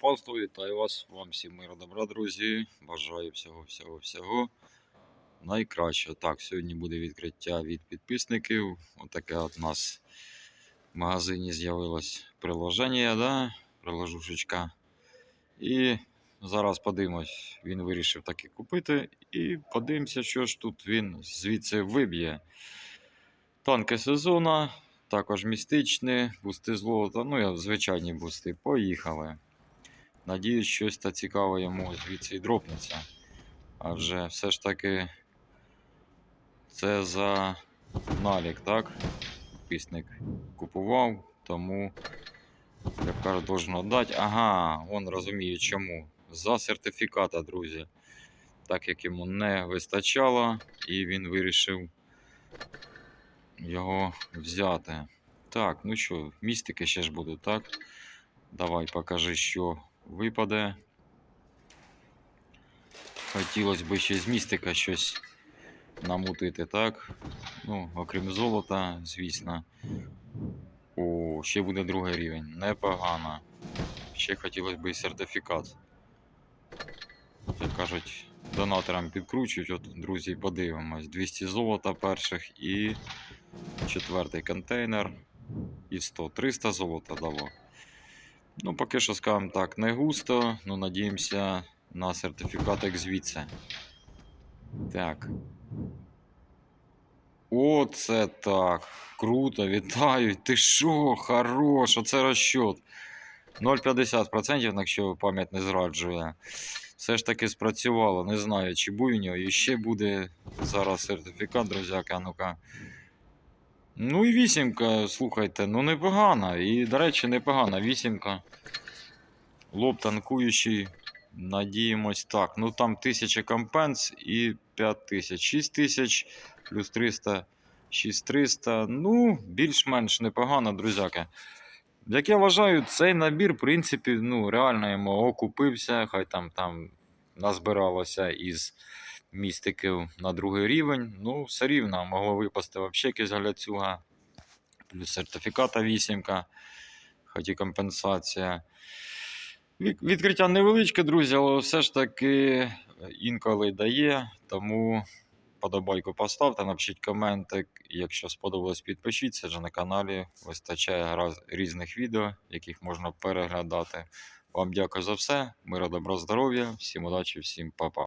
панство, вітаю вас, вам всім миру добра, друзі. Бажаю всього, всього, всього. Найкраще. Так, сьогодні буде відкриття від підписників. Отаке от нас в магазині з'явилось приложення, да? приложушечка. І зараз подивимось, він вирішив таки купити. І подивимося, що ж тут він звідси виб'є. Танки сезону, також містичні, бусти золота. Ну, звичайні бусти. Поїхали. Надіюсь, щось та цікаве йому звідси і дропнеться. Адже все ж таки це за налік, так? Підписник купував, тому, як кажуть, должен дати. Ага, он розуміє чому. За сертифіката, друзі. Так як йому не вистачало, і він вирішив його взяти. Так, ну що, містики ще ж будуть, так? Давай покажи, що випаде. Хотілося б ще з містика щось намутити, так? Ну, окрім золота, звісно. О, ще буде другий рівень. Непогано. Ще хотілося б і сертифікат. Як кажуть, донаторам підкручують. От, друзі, подивимось. 200 золота перших і четвертий контейнер. І 100. 300 золота дало. Ну, поки що, скажемо так, не густо, ну надіємося на сертифікат як звідси. Так. Оце так. Круто, вітаю. Ти що, хорош, оце розчот. 0,50%, якщо пам'ять не зраджує. Все ж таки спрацювало. Не знаю, чи буде у нього. І ще буде зараз сертифікат, друзяки. А ну-ка. Ну і вісімка, слухайте, ну непогана. І, до речі, непогана вісімка. Лоб танкуючий. Надіємось так. Ну там 1000 компенс і 5000. 6000 плюс 300, 6300. Ну, більш-менш непогано, друзяки. Як я вважаю, цей набір, в принципі, ну, реально йому окупився. Хай там, там назбиралося із містиків на другий рівень. Ну, все рівно могло випасти взагалі якась галяцюга. Плюс сертифіката вісімка, хоч і компенсація. Відкриття невеличке, друзі, але все ж таки інколи дає. Тому подобайку поставте, напишіть коментик. Якщо сподобалось, підпишіться, адже на каналі вистачає різних відео, яких можна переглядати. Вам дякую за все. Мира, добра, здоров'я, всім удачі, всім па-па.